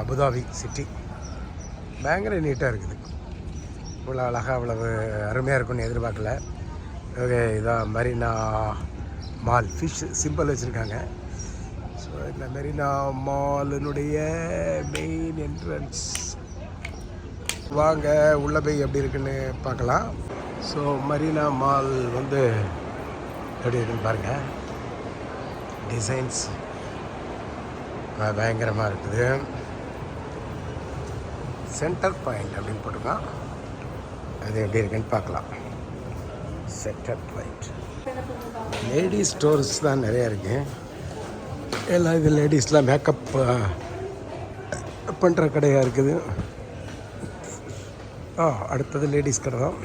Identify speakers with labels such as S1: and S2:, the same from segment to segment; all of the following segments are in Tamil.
S1: Abu Dhabi city. பயங்கர நீட்டாக இருக்குது. இவ்வளோ அழகாக அவ்வளவு அருமையாக இருக்கும்னு எதிர்பார்க்கல. ஓகே இதான் மெரினா மால் ஃபிஷ் சிம்பிள் வச்சுருக்காங்க. ஸோ இந்த மெரினா மாலினுடைய மெயின் என்ட்ரன்ஸ் வாங்க உள்ள போய் எப்படி இருக்குன்னு பார்க்கலாம். ஸோ மரீனா மால் வந்து எப்படி இருக்குன்னு பாருங்கள் டிசைன்ஸ் பயங்கரமாக இருக்குது. சென்டர் பாயிண்ட் அப்படின்னு போட்டிருக்கான். அது எப்படி இருக்குன்னு பார்க்கலாம். Centre point. லேடிஸ் ஸ்டோர்ஸ் தான் நிறையா இருக்கு. எல்லாம் இது லேடிஸ்லாம் மேக்கப் பண்ணுற கடையாக இருக்குது. ஆ அடுத்தது லேடிஸ் கடை தான்.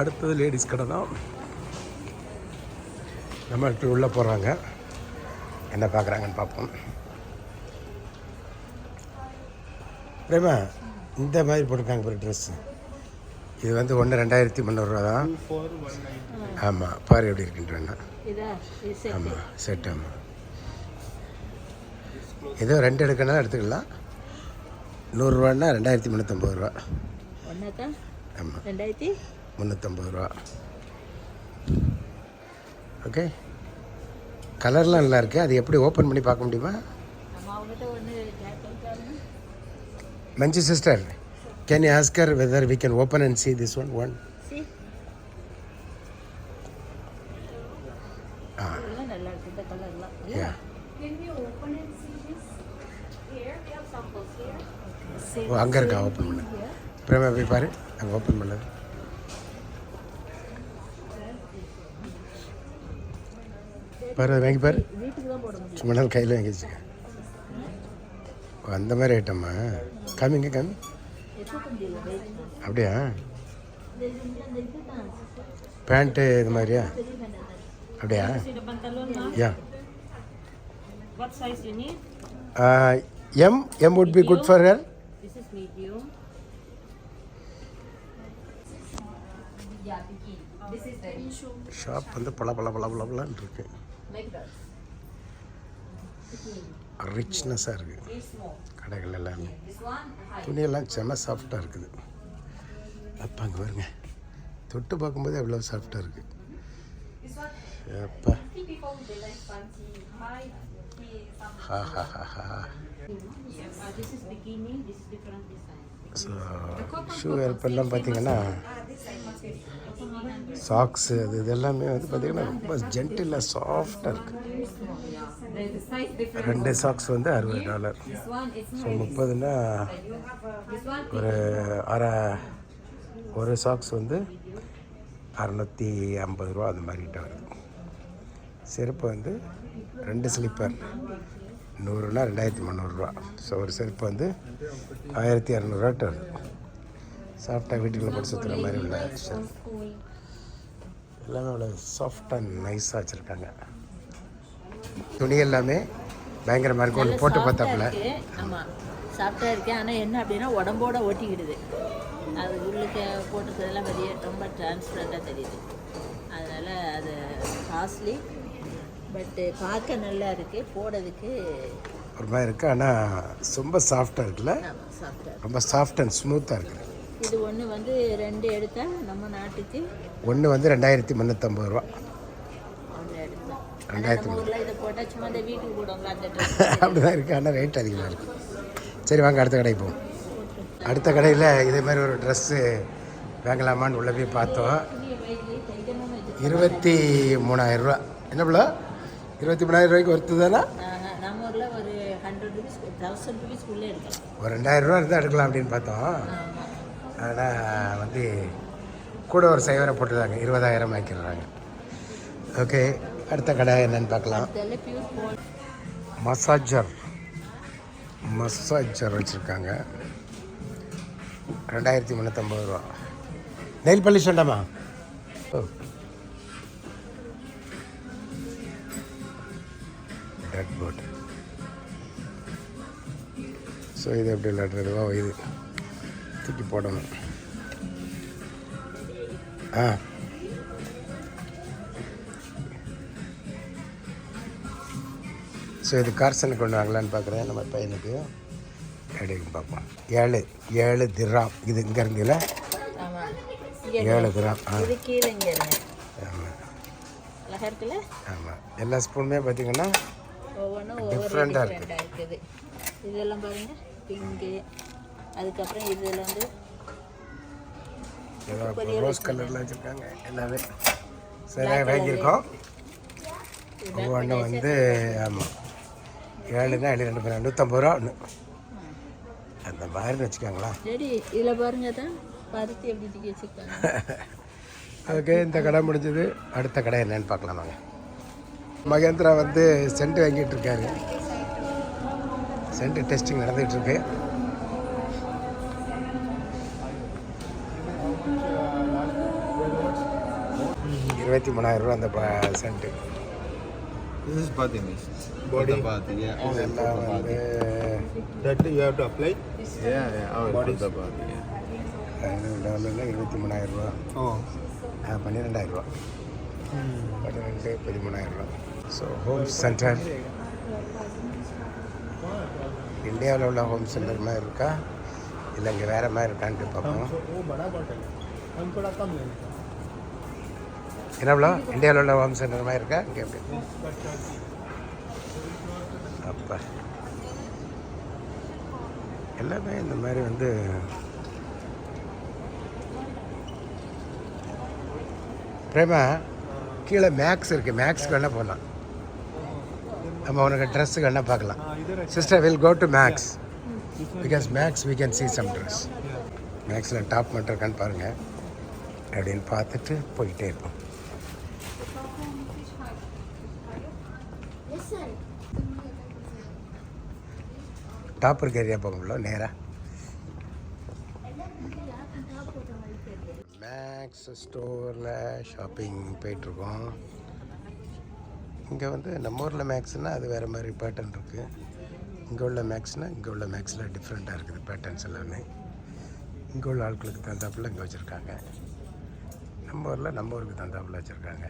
S1: அடுத்தது லேடிஸ் கடை தான். நம்ம உள்ளே போகிறாங்க என்ன பார்க்குறாங்கன்னு பார்ப்போம். பிரேமா இந்த மாதிரி போட்டிருக்காங்க ஒரு ட்ரெஸ்ஸு இது வந்து ஒன்று ரெண்டாயிரத்தி முந்நூறுரூவா தான். ஆமாம் பாரு எப்படி இருக்குன்றேன்னா. ஆமாம் செட் ஆமாம் ஏதோ ரெண்டு எடுக்கணும் எடுத்துக்கலாம். நூறுரூவான்னா ரெண்டாயிரத்தி முந்நூற்றம்பது ரூபா. ஆமாம்
S2: ரெண்டாயிரத்தி?
S1: முந்நூற்றம்பது ரூபா. ஓகே கலர்லாம் நல்லா இருக்கு. அது எப்படி ஓப்பன் பண்ணி பார்க்க முடியுமா
S2: நம்ம அவங்ககிட்ட ஒன்று கேட்கறாங்க
S1: Manju sister can you ask her whether we can open and see this one one
S2: see
S1: ஆ
S2: இதெல்லாம் நல்லா இருக்கு இந்த கலர்லாம்
S1: யா
S3: Can you open and see this? Here, we have samples here.
S1: ஓ அங்கே இருக்கா ஓப்பன் பண்ணு பிரேமா போய் பாரு அங்கே ஓப்பன் பண்ணது பாரு வாங்கி பாரு சும்மா நாள் கையில் வாங்கி வச்சுக்க ஓ அந்த மாதிரி ஐட்டம்மா காமிங்க காமி. அப்படியா பேண்ட்டு இது மாதிரியா அப்படியா? யா? எம் எம்
S3: bikini. This is the issue.
S1: Shop வந்து பல பல பல பல பலன்னு இருக்கு. ரிச்னஸாக இருக்குது. கடைகள் எல்லாமே. துணியெல்லாம் செம சாஃப்டாக இருக்குது அப்போ அங்கே பாருங்க தொட்டு பார்க்கும்போது எவ்வளோ சாஃப்டாக இருக்குது அப்பா. ஸோ ஷூ ஹெல்ப்பெல்லாம் பார்த்தீங்கன்னா சாக்ஸு அது இது எல்லாமே வந்து பார்த்தீங்கன்னா ரொம்ப ஜென்டிலாக சாஃப்டாக இருக்குது ரெண்டு சாக்ஸ் வந்து அறுபது டாலர் ஸோ முப்பதுன்னா
S3: one.
S1: ஒரு அரை ஒரு சாக்ஸ் வந்து அறநூற்றி ஐம்பது ரூபா அந்த மாதிரிட்ட வருது. செருப்பு வந்து ரெண்டு ஸ்லிப்பர் நூறுனா ரெண்டாயிரத்தி முந்நூறுரூவா ஸோ ஒரு செருப்பு வந்து ஆயிரத்தி இரநூறுவாட்டு வருது. சாஃப்டாக வீட்டுக்குள்ளே போட்டு சுற்றுற மாதிரி உள்ள செருப்பு. எல்லாமே அவ்வளோ சாஃப்டாக நைஸாக வச்சுருக்காங்க. துணி எல்லாமே பயங்கரமாக இருக்கும் ஒன்று போட்டு பார்த்தாப்புல.
S2: ஆமாம் சாப்பிட்டா இருக்கேன் ஆனால் என்ன அப்படின்னா உடம்போட ஒட்டிக்கிடுது. அது உள்ளுக்கு போட்டுக்கிறதெல்லாம் வெளியே ரொம்ப டிரான்ஸ்பரண்ட்டாக தெரியுது. அதனால் அது காஸ்ட்லி பட்டு பார்க்க நல்லா இருக்குது போடுறதுக்கு
S1: ஒரு மாதிரி இருக்குது ஆனால் ரொம்ப சாஃப்டாக இருக்குல்ல?
S2: சாஃப்டாக
S1: ரொம்ப சாஃப்ட் அண்ட் ஸ்மூத்தாக இருக்குது
S2: இது ஒன்று வந்து ரெண்டு எடுத்தால் நம்ம நாட்டுக்கு
S1: ஒன்று வந்து ரெண்டாயிரத்தி முந்நூற்றம்பது ரூபா.
S2: ட்ரெஸ்
S1: அப்படி தான் இருக்குது ஆனால் ரேட் அதிகமாக இருக்குது சரி வாங்க அடுத்த கடைக்கு போவோம். அடுத்த கடையில் இதே மாதிரி ஒரு ட்ரெஸ்ஸு வாங்கலாமான்னு உள்ளே போய் பார்த்தோம். இருபத்தி மூணாயிரம் ரூபா. என்ன பிள்ளை? இருபத்தி மூணாயிரம் ரூபாய்க்கு ஒருத்து தானே?
S2: ஒரு
S1: ரெண்டாயிரம் ரூபா இருந்தால் எடுக்கலாம் அப்படின்னு பார்த்தோம். ஆனால் வந்து கூட ஒரு சைவரை போட்டுருந்தாங்க இருபதாயிரம் ஆக்கிடுறாங்க ஓகே. அடுத்த கடை என்னன்னு பார்க்கலாம். மசாஜர். மசாஜர் வச்சுருக்காங்க. ரெண்டாயிரத்தி முந்நூற்றம்பது ரூபா. நெயில் பள்ளி வேண்டாமா ஓ டட் போட் ஸோ இது எப்படி விளையாடுறது இது. தூக்கி போடணும். ஆ. ஸோ இது கார்சனுக்கு கொண்டு வாங்கலான்னு பார்க்குறேன். நம்ம பையனுக்கு. எடுக்கும் பார்ப்போம். ஏழு ஏழு திராம். இது இங்கே இருந்துல
S2: ஆமாம்
S1: ஏழு
S2: இருங்க
S1: ஆமாம் ஆமாம் எல்லா ஸ்பூனுமே பார்த்தீங்கன்னா
S2: டிஃப்ரெண்ட்டாக இருக்குது. இதெல்லாம் பாருங்க. பிங்கு அதுக்கப்புறம் இதில் வந்து
S1: ரோஸ் கலரில் வச்சுருக்காங்க. எல்லாமே. சரியாக வாங்கியிருக்கோம். ஒவ்வொன்றும் வந்து ஆமாம் ஏழுனா ஏழு ரெண்டு பேர் நூற்றம்பது ரூபா ஒன்று அந்த மாதிரின்னு வச்சுக்கோங்களா
S2: ரெடி இதில் பாருங்க தான் பருத்தி எப்படி
S1: ஓகே இந்த கடை முடிஞ்சது. அடுத்த கடை என்னன்னு பார்க்கலாம் வாங்க. மகேந்திரா வந்து சென்ட் வாங்கிட்டு இருக்காரு. சென்ட் டெஸ்டிங் நடந்துகிட்டு இருக்கு. இருபத்தி மூணாயிரம் ரூபா அந்த scent
S4: This is body mist. Body. The body, yeah. Oil for
S1: இதெல்லாம்
S4: the body. That you have to apply? Yeah, yeah. Oil for the body, yeah.
S1: டாலரில் இருபத்தி மூணாயிரம் ரூபா
S4: Oh.
S1: ஆ, பன்னிரெண்டாயிரம் ரூபா பன்னிரெண்டு பதிமூணாயிரம் ரூபா ஸோ ஹோம் சென்டர் இந்தியாவில் உள்ள ஹோம் சென்டர் மாதிரி இருக்கா இல்லை இங்கே வேறு மாதிரி இருக்கான்ட்டு பார்ப்போம் என்னப்ளா இந்தியாவில் உள்ள ஹோம் சென்டர் மாதிரி இருக்கா? இங்கே எப்படி அப்பா. எல்லாமே இந்த மாதிரி வந்து பிரேமா கீழே மேக்ஸ் இருக்குது மேக்ஸ்க்கு வேணால் போகலாம் நம்ம உனக்கு ட்ரெஸ்ஸுக்கு வேணால் பார்க்கலாம். Sister will go to Max because Max we can see some dress மேக்ஸில் டாப் மட்டும் இருக்கான்னு பாருங்கள் அப்படின்னு பார்த்துட்டு போயிட்டே இருப்போம். டாப் இருக்க ஏரியா முடியல நேராக மேக்ஸ் ஸ்டோரில் ஷாப்பிங் போயிட்டுருக்கோம். இங்கே வந்து நம்ம ஊரில் மேக்ஸ்னால் அது வேறு மாதிரி பேட்டர்ன் இருக்குது இங்கே உள்ள மேக்ஸ்னால் இங்கே உள்ள மேக்ஸில் டிஃப்ரெண்ட்டாக இருக்குது பேட்டர்ன்ஸ் எல்லாமே. இங்கே உள்ள ஆட்களுக்கு தகுந்தாப்புல இங்கே வச்சுருக்காங்க. நம்ம ஊரில் நம்ம ஊருக்கு தகுந்தாப்புல வச்சுருக்காங்க.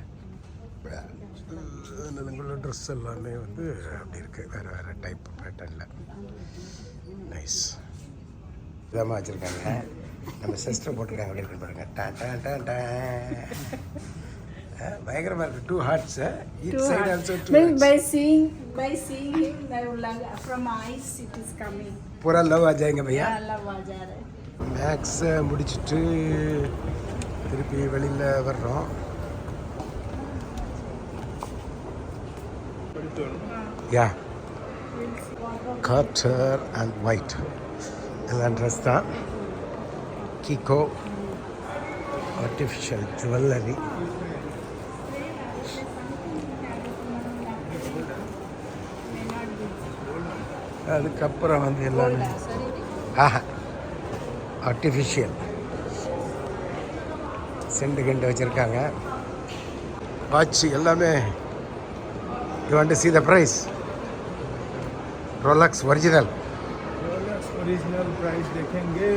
S1: இங்குள்ள ட்ரெஸ் எல்லாமே வந்து அப்படி இருக்குது வேறு வேறு டைப் பேட்டர்னில் இதாம்மா வச்சுருக்காங்க. நம்ம சிஸ்டர் போட்டிருக்காங்க அப்படி இருக்கு பாருங்க. டா டா டா டா. அஹ், பயங்கரமா இருக்கு. Two hearts each side also two
S5: By, by seeing by seeing him, I will like, from eyes it is coming.
S1: பூரா லவ் ஆ ஜாயங்க பையா?
S5: Allah Wajara.
S1: மேக்ஸ் முடிச்சுட்டு திருப்பி வெளியில் வர்றோம். யா காட்டர் அண்ட் ஒயிட் எல்லாம் ட்ரெஸ் தான் கிகோ ஆர்டிஃபிஷியல் ஜுவல்லரி அதுக்கப்புறம் வந்து எல்லாமே ஆஹா ஆர்டிஃபிஷியல் செண்டு கிண்டு வச்சுருக்காங்க. வாட்ச் எல்லாமே. You want see the price Rolex original
S4: original price देखेंगे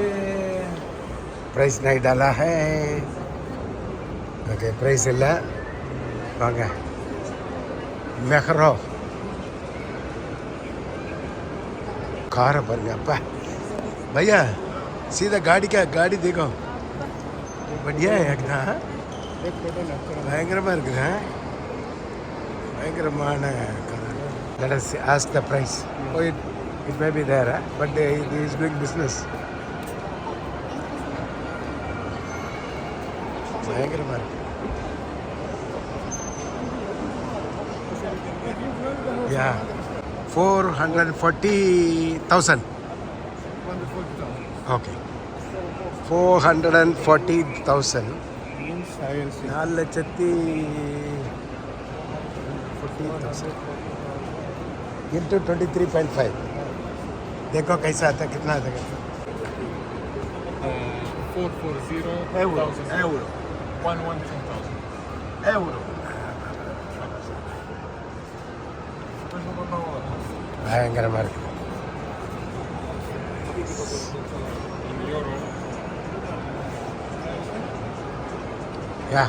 S1: ப்ரைஸ் नहीं डाला है ஓகே ப்ரைஸ் இல்லை வாங்க மெஹரோ காரை பாருங்க அப்பா भैया सीधा गाड़ी का गाड़ी देखो बढ़िया है एकदम
S4: एक फोटो लगता
S1: பயங்கரமாக இருக்குது பயங்கரமான let us ask the price O It may be there, eh? but they, he is
S4: doing business. Yeah, 440,000.
S1: Okay. 440,000. Four hundred thousand. Into twenty-three point five. देखो कैसा आता है कितना आता है फोर फोर
S6: ज़ीरो भयंकर
S1: मार्केट क्या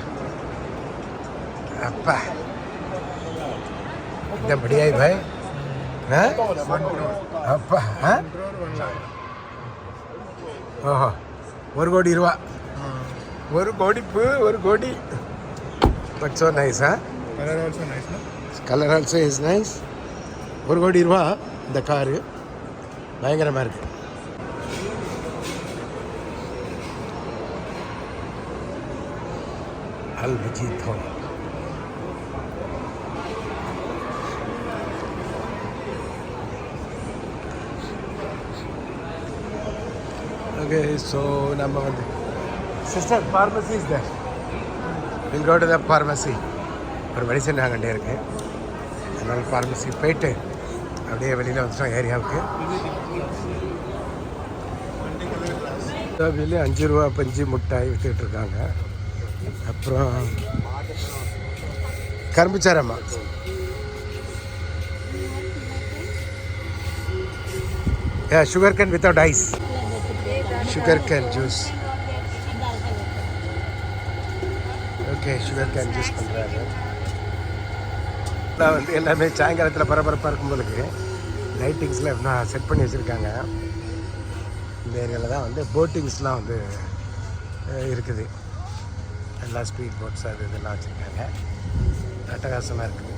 S1: एकदम बढ़िया है भाई அப்பா. ஓஹோ ஒரு கோடி ரூபா. ஒரு கோடிப்பு ஒரு கோடி. But so nice ah? Colour also is nice ஒரு கோடி ரூபா இந்த காரு பயங்கரமாக இருக்கு. Al Majid home. Okay so நம்ம வந்து sister pharmacy is there will go to the pharmacy ஒரு மெடிசன் வாங்கிட்டே இருக்கு. அதனால் ஃபார்மசி போயிட்டு அப்படியே வெளியில் வந்துட்டோம் ஏரியாவுக்கு வெளியே அஞ்சு ரூபா பஞ்சு மிட்டாய் வித்துக்கிட்டு இருக்காங்க. அப்புறம் கரும்புச்சாரம்மா a sugarcane without ice sugarcane juice okay sugarcane juice பண்ணுறாரு நான் வந்து எல்லாமே சாயங்காலத்தில் பரபரப்பாக இருக்கும் போலுக்கு லைட்டிங்ஸில் எப்படின்னா செட் பண்ணி வச்சுருக்காங்க. இந்த ஏரியாவில் தான் வந்து போட்டிங்ஸ்லாம் வந்து இருக்குது. எல்லா ஸ்பீட் போட்ஸ் அது இதெல்லாம் வச்சுருக்காங்க. அட்டகாசமாக இருக்குது.